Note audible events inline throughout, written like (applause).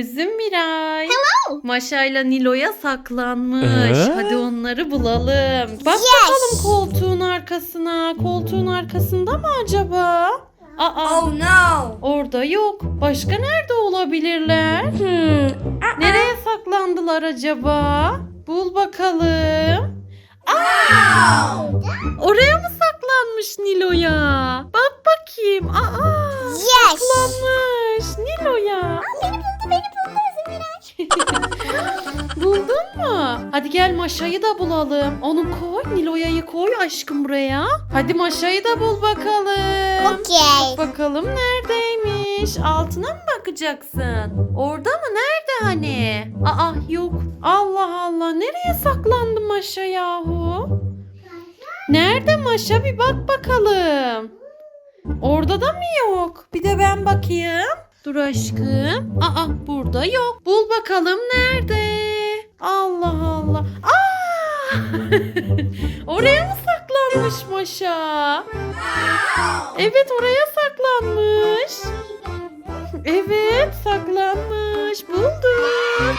Üzüm Miray. Maşa ile Nilo'ya saklanmış. Ee? Hadi onları bulalım. Bak Yes. bakalım koltuğun arkasına. Koltuğun arkasında mı acaba? Aa, Oh no. orada yok. Başka nerede olabilirler? Hmm. Nereye saklandılar acaba? Bul bakalım. Aa! Oraya mı saklanmış Nilo'ya? Bak bakayım. Aa! Yes. Saklanmış Nilo'ya. Beni buldu beni buldu Üzüm (laughs) Buldun mu? Hadi gel Maşa'yı da bulalım. Onu koy, Nilo'ya'yı koy aşkım buraya. Hadi Maşa'yı da bul bakalım. Okey. Bakalım neredeymiş? Altına mı bakacaksın? Orada mı? Nerede hani? Aa yok. Allah Allah. Nereye saklandı Maşa yahu? Nerede Maşa? Bir bak bakalım. Orada da mı yok? Bir de ben bakayım. Dur aşkım. Aa burada yok. Bul bakalım nerede? Allah Allah. Aa! (laughs) Oraya mı saklanmış Maşa? Evet oraya saklanmış. Evet saklanmış. Bulduk. (laughs)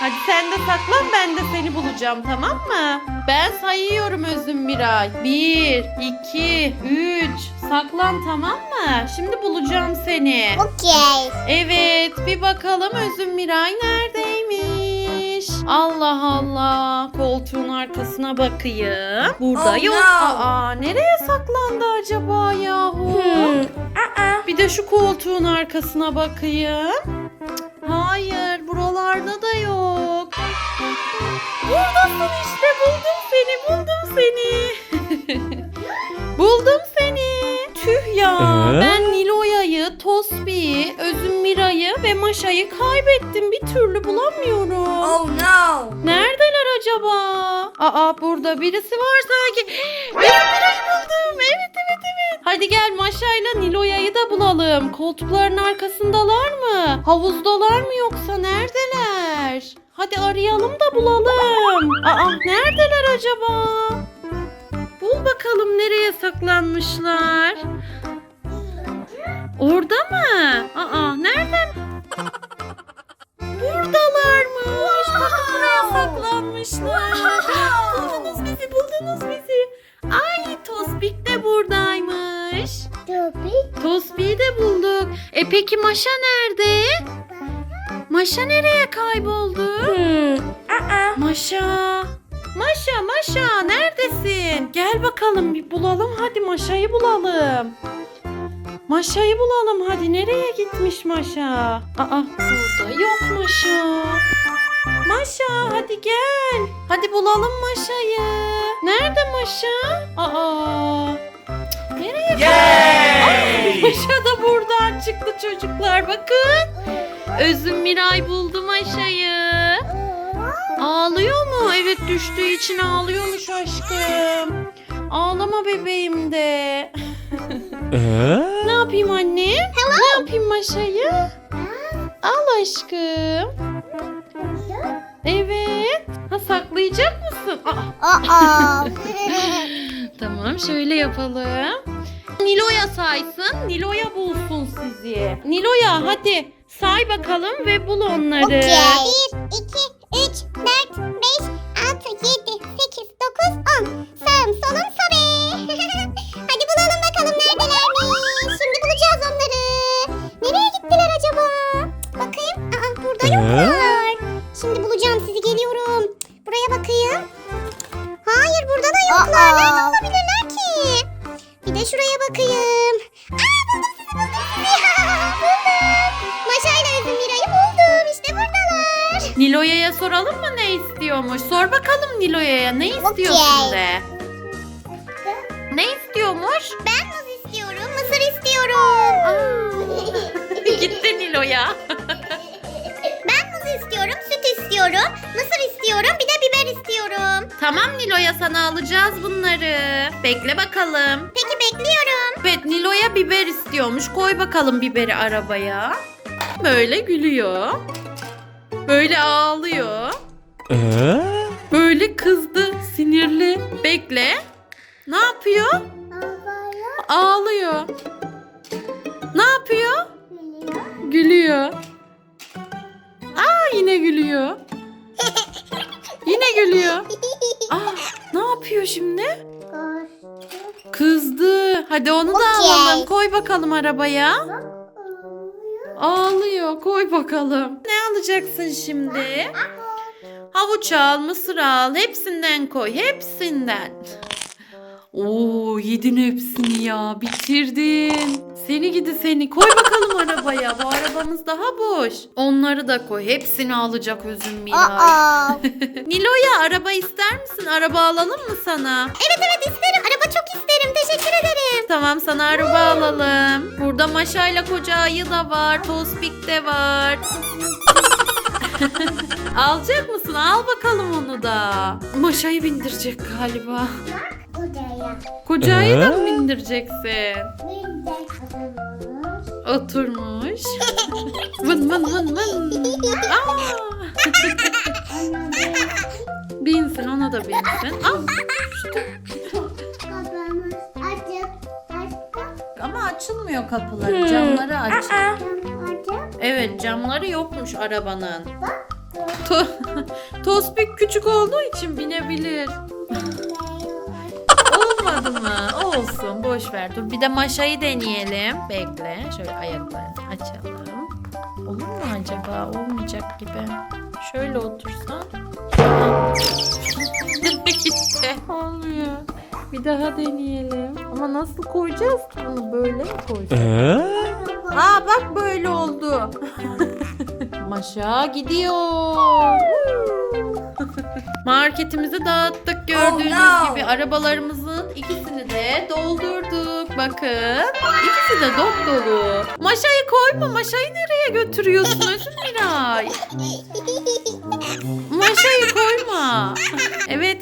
Hadi sen de saklan ben de seni bulacağım tamam mı? Ben sayıyorum Özüm Miray. Bir, iki, üç. Saklan tamam mı? Şimdi bulacağım seni. Okey. Evet bir bakalım Özüm Miray neredeymiş? Allah Allah koltuğun arkasına bakayım. Burada Oh, yok. no. Aa nereye saklandı acaba yahu? Hmm. Bir de şu koltuğun arkasına bakayım. Hayır buralarda da yok. Buradasın işte buldum seni buldum seni. (laughs) buldum seni. Tüh ya Ee? ben Niloya'yı, Tosbi'yi, Özüm Mira'yı ve Maşa'yı kaybettim. Bir türlü bulamıyorum. Oh no. Neredeler acaba? Aa burada birisi var sanki. (gasps) Özüm Mira'yı Hadi gel Maşa'yla Niloya'yı da bulalım. Koltukların arkasındalar mı? Havuzdalar mı yoksa neredeler? Hadi arayalım da bulalım. Aa neredeler acaba? Bul bakalım nereye saklanmışlar. Orada mı? Aa nerede? Buradalarmış. Bakın buraya saklanmışlar. E peki Maşa nerede? Maşa nereye kayboldu? Hmm. Maşa. Maşa, Maşa neredesin? Gel bakalım bir bulalım hadi Maşa'yı bulalım. Maşa'yı bulalım hadi. Nereye gitmiş Maşa? Aa burada yok Maşa. Maşa hadi gel. Hadi bulalım Maşa'yı. Nerede Maşa? Aa. Çıktı çocuklar bakın. Özüm Miray buldu Maşa'yı. Ağlıyor mu? Evet düştüğü için ağlıyormuş aşkım. Ağlama bebeğim de. Ee? Ne yapayım annem? Ne yapayım Maşa'yı? Al aşkım. Evet. Ha saklayacak mısın? Aa, Aa. (laughs) tamam şöyle yapalım. Nilo'ya saysın. Nilo'ya bulsun sizi. Nilo'ya hadi say bakalım ve bul onları. Okey. 1, 2, 3, 4, 5, 6, 7, 8, 9, 10. Sağım solum Şuraya bakayım. Aa buldum sizi buldum sizi. buldum. (laughs) Maşa ile Özüm Mira'yı buldum. İşte buradalar. Nilo'ya soralım mı ne istiyormuş? Sor bakalım Nilo'ya ne istiyorsun de. Ne istiyormuş? Ben muz istiyorum, mısır istiyorum. (laughs) Gitti Nilo'ya. (laughs) ben muz istiyorum, süt istiyorum, mısır istiyorum, bir de biber istiyorum. tamam Nilo'ya sana alacağız bunları. Bekle bakalım. Bekliyorum. Evet Nilo'ya biber istiyormuş. Koy bakalım biberi arabaya. Böyle gülüyor. Böyle ağlıyor. Ee? Böyle kızdı, sinirli. Bekle. Ne yapıyor? Ağlıyor. Ne yapıyor? Gülüyor. gülüyor. (laughs) Yine gülüyor. Aa, ne yapıyor şimdi? Hadi onu da Okey. alalım. Koy bakalım arabaya. Ağlıyor. Koy bakalım. Ne alacaksın şimdi? Havuç al, mısır al. Hepsinden koy. Hepsinden. Oo yedin hepsini ya. Bitirdin. Seni gidi seni. Koy bakalım (laughs) arabaya. Bu arabamız daha boş. Onları da koy. Hepsini alacak özüm Miray. Aa. (laughs) Nilo'ya araba ister misin? Araba alalım mı sana? Evet evet isterim. Araba çok isterim. Teşekkür ederim. Tamam sana araba alalım. Burada Maşa ile koca ayı da var. Tospik de var. (laughs) Alacak mısın? Al bakalım onu da. Maşa'yı bindirecek galiba. Koca ayı da mı bindireceksin? Oturmuş. vın vın vın vın. Aa! binsin ona da binsin. Al. Açılmıyor kapıları. Camları aç. Evet camları yokmuş arabanın. To (laughs) Tospik küçük olduğu için binebilir. Olmadı mı? Olsun boş ver. Dur bir de maşayı deneyelim. Bekle. Şöyle ayaklarını açalım. Olur mu acaba? Olmayacak gibi. Şöyle otursan. Gitti. (laughs) Olmuyor. Bir daha deneyelim. Ama nasıl koyacağız ki bunu? Böyle mi koyacağız? Ee? Aa bak böyle oldu. (laughs) Maşa gidiyor. (laughs) Marketimizi dağıttık gördüğünüz Oh no. gibi. Arabalarımızın ikisini de doldurduk. Bakın. İkisi de dop dolu. Maşayı koyma. Maşayı nereye götürüyorsun Özüm Miray? (laughs)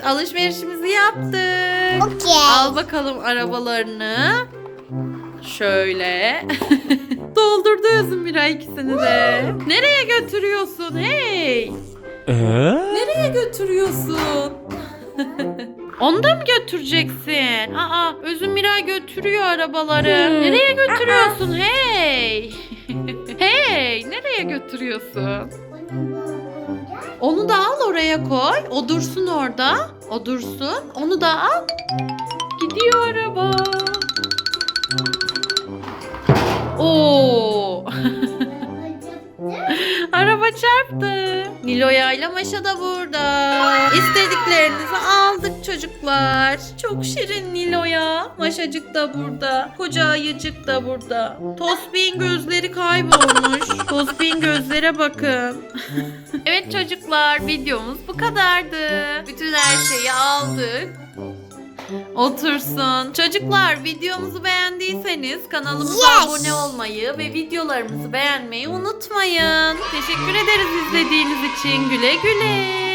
alışverişimizi yaptık. Okey. Al bakalım arabalarını. Şöyle. (laughs) Doldurdu Özüm Miray ikisini de. Nereye götürüyorsun hey? Ee? Nereye götürüyorsun? (laughs) Onu da mı götüreceksin? Aa, Özüm Miray götürüyor arabaları. Nereye götürüyorsun hey? (laughs) hey, nereye götürüyorsun? Onu da al oraya koy. O dursun orada. O dursun. Onu da al. Gidiyor araba. Oo. Araba çarptı. Nilo'ya ile Maşa da burada. İstediklerinizi aldık çocuklar. Çok şirin Nilo'ya. Maşacık da burada. Koca ayıcık da burada. Tosbih'in gözleri kaybolmuş. Tosbih'in gözlere bakın. (laughs) evet çocuklar videomuz bu kadardı. Bütün her şeyi aldık. Otursun. Çocuklar videomuzu beğendiyseniz kanalımıza Yes. abone olmayı ve videolarımızı beğenmeyi unutmayın. Teşekkür ederiz izlediğiniz için. Güle güle.